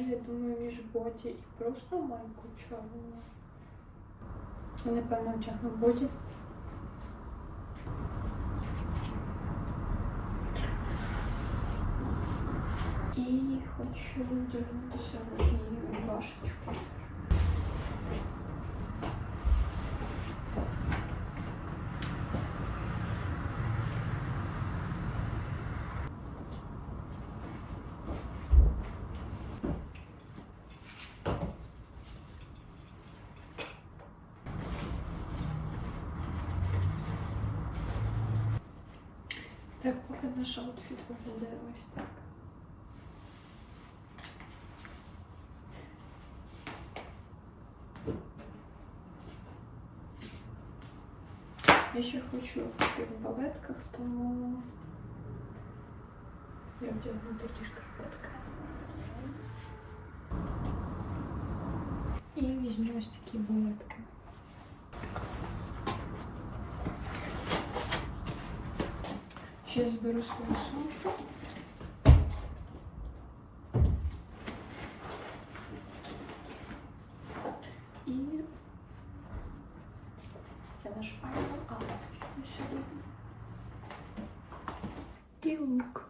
я думаю між боті і просто майку чорну. Я напевно втягну боді. І хочу вдягнути сьогодні рубашечку. Так, поки наш аутфіт виглядає ось так. Я ще хочу в таких балетках, тому я вдягну такі Ще зберу свою сумку. І це наш файнал аутфіт на сьогодні. І лук.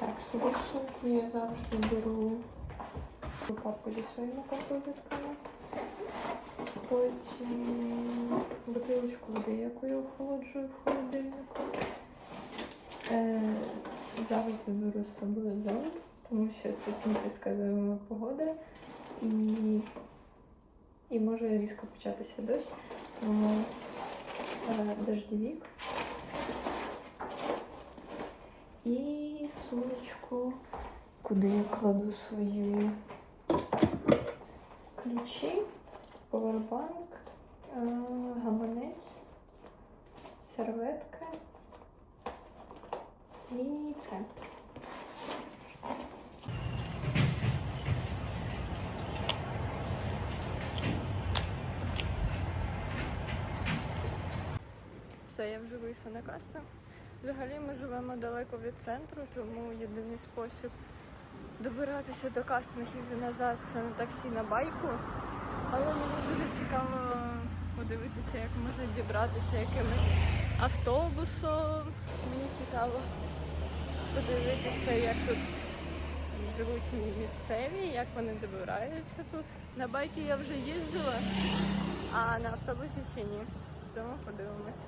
Так, собі сумку я завжди беру у папку зі своїми композитками. Потім бутилочку води, яку я охолоджую в холодильнику. Е, завжди беру з собою зонт, тому що тут непредсказуема погода і, і може різко початися дощ. Тому е, дождівік. І сумочку, куди я кладу свої ключі, повербанк, е, гаманець, серветки і все. Все, я вже вийшла на кастинг. Взагалі ми живемо далеко від центру, тому єдиний спосіб добиратися до кастингів і назад це на таксі на байку. Але мені дуже цікаво подивитися, як можна дібратися якимось автобусом. Мені цікаво подивитися, як тут живуть місцеві, як вони добираються тут. На байки я вже їздила, а на автобусі ще ні. Тому подивимось.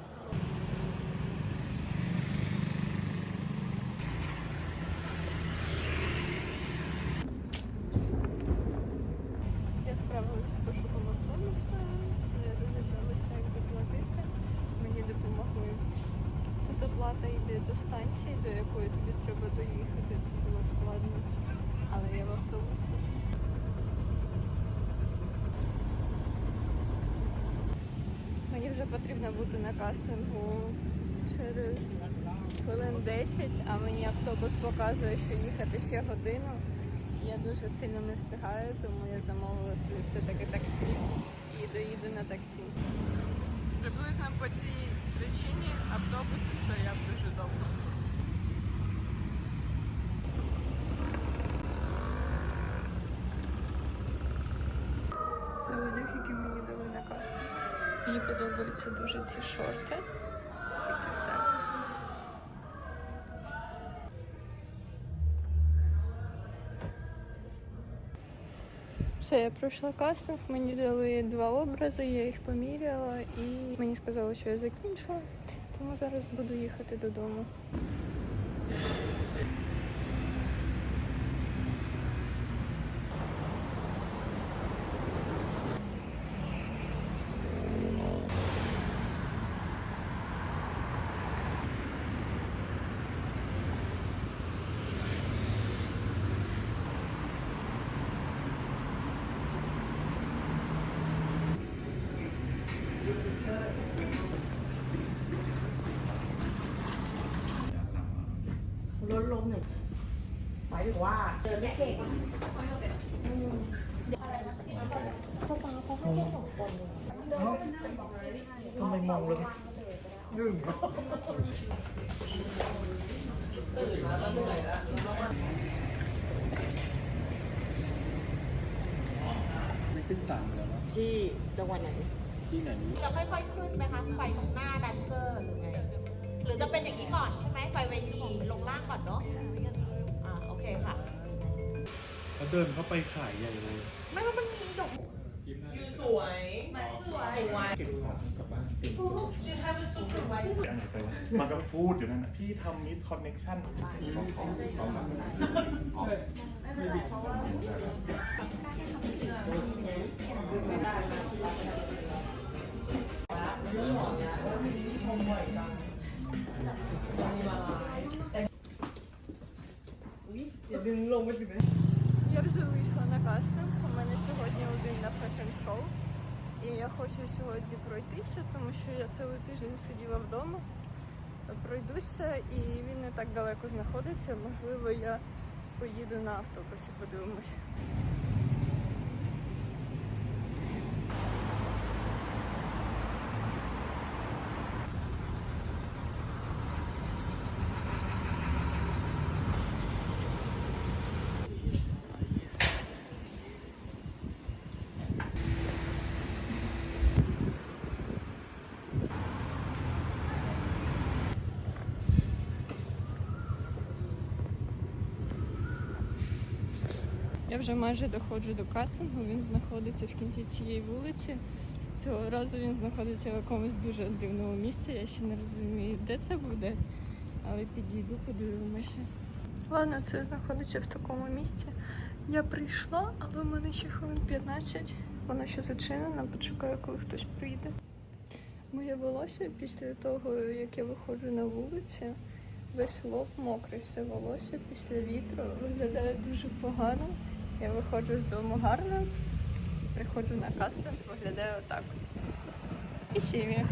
Я справилася з пошуком автобуса, розібралася, як заплатити. Мені допомогли. Тут оплата йде до станції, до якої тобі треба доїхати. Це було складно. Але я в автобусі. Мені вже потрібно бути на кастингу через хвилин 10, а мені автобус показує, що їхати ще годину. Я дуже сильно не встигаю, тому я замовила собі все-таки таксі і доїду на таксі. Приблизно по цій причині автобус стояв дуже довго. Це одяг, який мені дали на кастинг. Мені подобаються дуже ці шорти. І це все. Все, я пройшла кастинг, мені дали два образи, я їх поміряла і мені сказали, що я закінчила, тому зараз буду їхати додому. ลมหนึ่งยหมายถึงว่าเจอนไม่เก่งสปาเขาให้แค่สองคนทำไมมองเลยหนึ่งตื่นมาแล้วเหนื่อยแล้ขึ้นศาลแล้วที่จังหวัดไหนที่ไหนจะค่อยๆขึ้นไหมคะไฟของหน้าแดนเซอร์หรือไง หรือจะเป็นอย่างนี้ก่อนใช่ไหมไฟเวทีลงล่างก่อนเนาะอ่าโอเคค่ะเขาเดินเข้าไปขายใหญ่เลยไม่ว่ามันมีดอกอยู่สวยมาสวยเก็บของกลับบ้านสิอันไหนไปวะมันก็พูดอยู่นั่นนะพี่ทำมิสคอนเน็กชั่นมีของของของมันอย่าดึงลงไปสิไหม Я вже вийшла на кастинг. У мене сьогодні один на фешн-шоу. І я хочу сьогодні пройтися, тому що я цілий тиждень сиділа вдома. Пройдуся і він не так далеко знаходиться. Можливо, я поїду на автобусі, подивимось. Я вже майже доходжу до кастингу. Він знаходиться в кінці цієї вулиці. Цього разу він знаходиться в якомусь дуже дивному місці. Я ще не розумію, де це буде, але підійду, подивимося. Ладно, це знаходиться в такому місці. Я прийшла, але в мене ще хвилин 15. Воно ще зачинено, почекаю, коли хтось прийде. Моє волосся після того, як я виходжу на вулицю, весь лоб мокрий, все волосся після вітру виглядає дуже погано. Я виходжу з дому гарно, приходжу на кастинг, виглядає отак. І сім'я.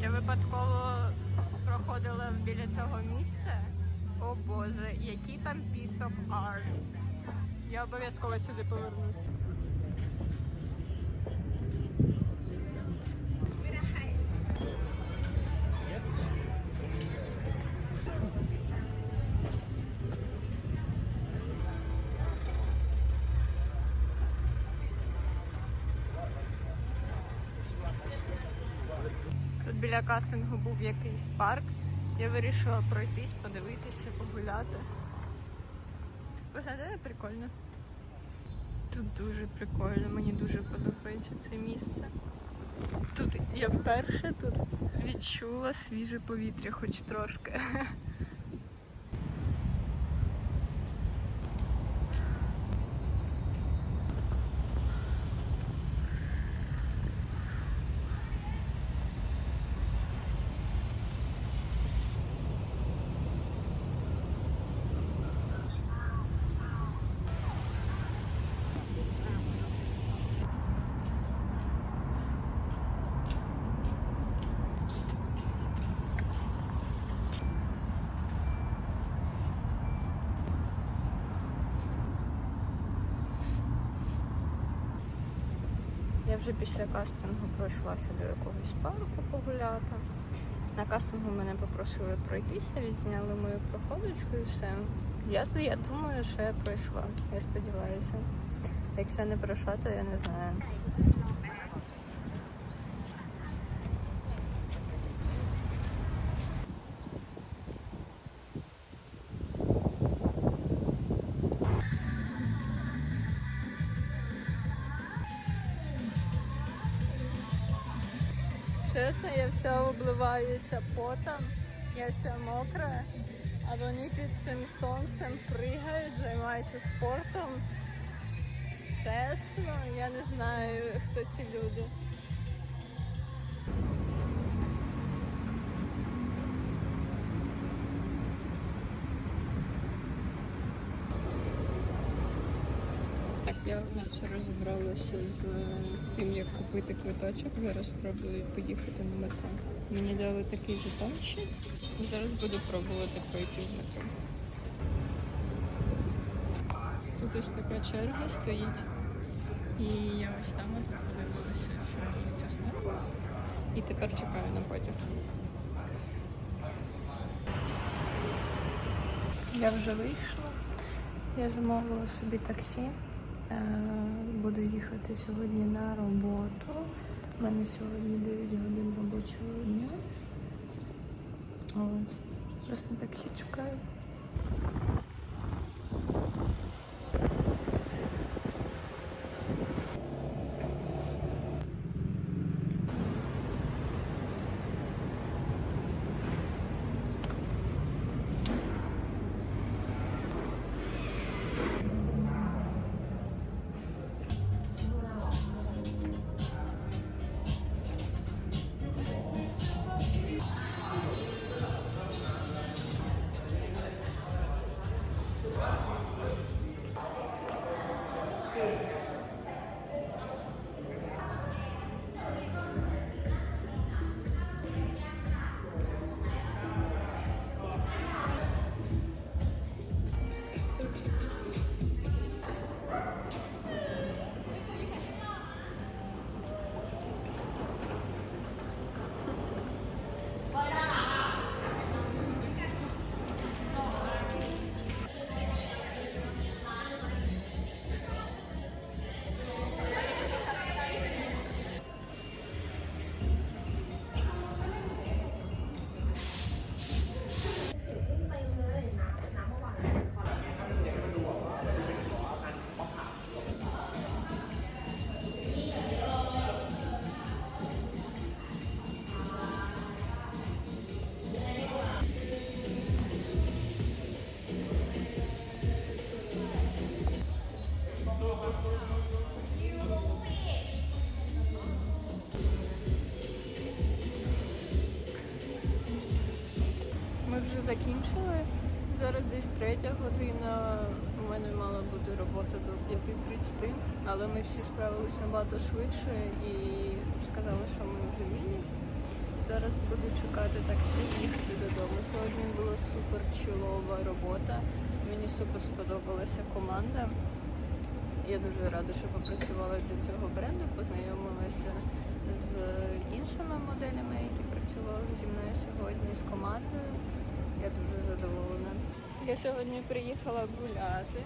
Я випадково проходила біля цього місця. О Боже, який там piece of art. Я обов'язково сюди повернусь. Біля кастингу був якийсь парк. Я вирішила пройтись, подивитися, погуляти. Виглядає прикольно. Тут дуже прикольно, мені дуже подобається це місце. Тут я вперше тут відчула свіже повітря, хоч трошки. Я вже після кастингу пройшлася до якогось парку погуляти. На кастингу мене попросили пройтися, відзняли мою проходочку і все. Я, я думаю, що я пройшла. Я сподіваюся. Якщо не пройшла, то я не знаю. Чесно, я вся обливаюся потом, я вся мокра, а вони під цим сонцем пригають, займаються спортом. Чесно, я не знаю, хто ці люди. Розібралася з е, тим, як купити квиточок. Зараз спробую поїхати на метро. Мені дали такий жетончик. Зараз буду пробувати пройти в метро. тут ось така черга стоїть. І я ось там от подивилася, що ця сторону. І тепер чекаю на потяг. Я вже вийшла. Я замовила собі таксі. Е, Буду їхати сьогодні на роботу. У мене сьогодні 9 годин робочого дня. Ось. Зараз на таксі чекаю. Закінчили. Зараз десь третя година. У мене мала бути робота до 5.30, але ми всі справилися набагато швидше і сказали, що ми вже вільні. Зараз буду чекати таксі їхати додому. Сьогодні була супер чолова робота. Мені супер сподобалася команда. Я дуже рада, що попрацювала для цього бренду, познайомилася з іншими моделями, які працювали зі мною сьогодні, з командою. Я дуже задоволена. Я сьогодні приїхала гуляти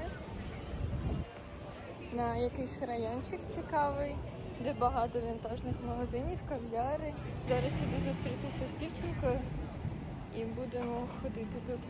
на якийсь райончик цікавий, де багато вінтажних магазинів, кав'яри. Зараз іду зустрітися з дівчинкою і будемо ходити тут.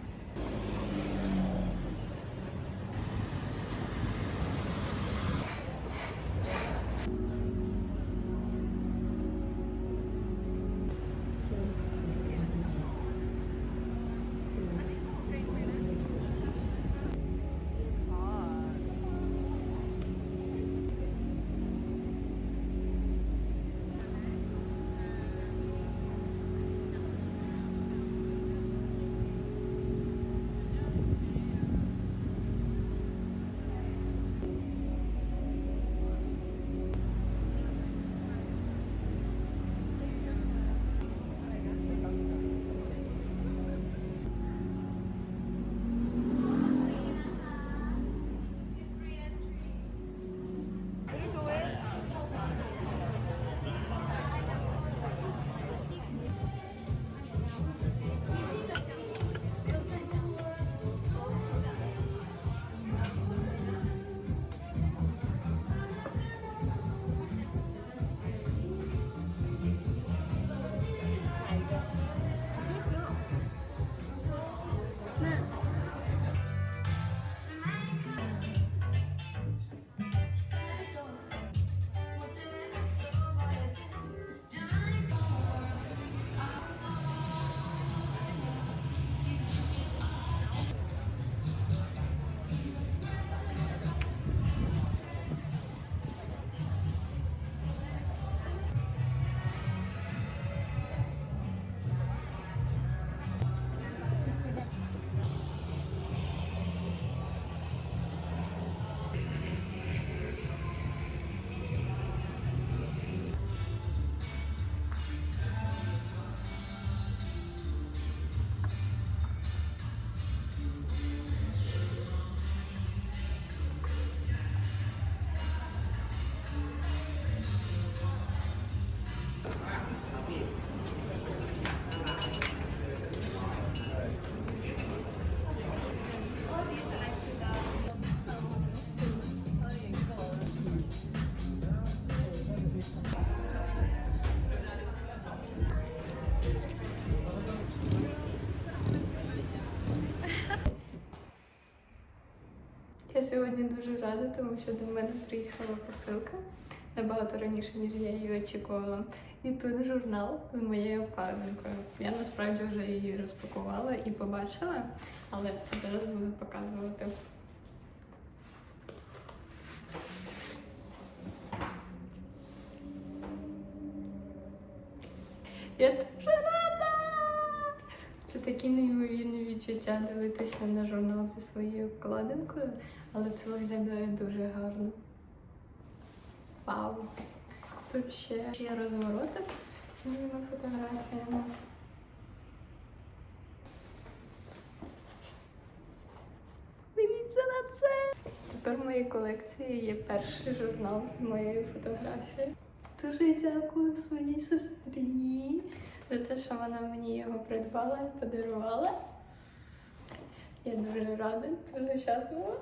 Сьогодні дуже рада, тому що до мене приїхала посилка набагато раніше, ніж я її очікувала. І тут журнал з моєю обкладинкою. Я насправді вже її розпакувала і побачила, але зараз буду показувати. Я дуже рада! Це такі неймовірні відчуття дивитися на журнал зі своєю обкладинкою, але це виглядає дуже гарно. Вау! Тут ще є розворотик з моїми фотографіями. Дивіться на це! Тепер в моїй колекції є перший журнал з моєю фотографією. Дуже дякую своїй сестрі за те, що вона мені його придбала і подарувала. Я дуже рада, дуже щаслива.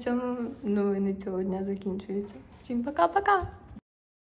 На цьому новини цього дня закінчуються. Всім пока-пока!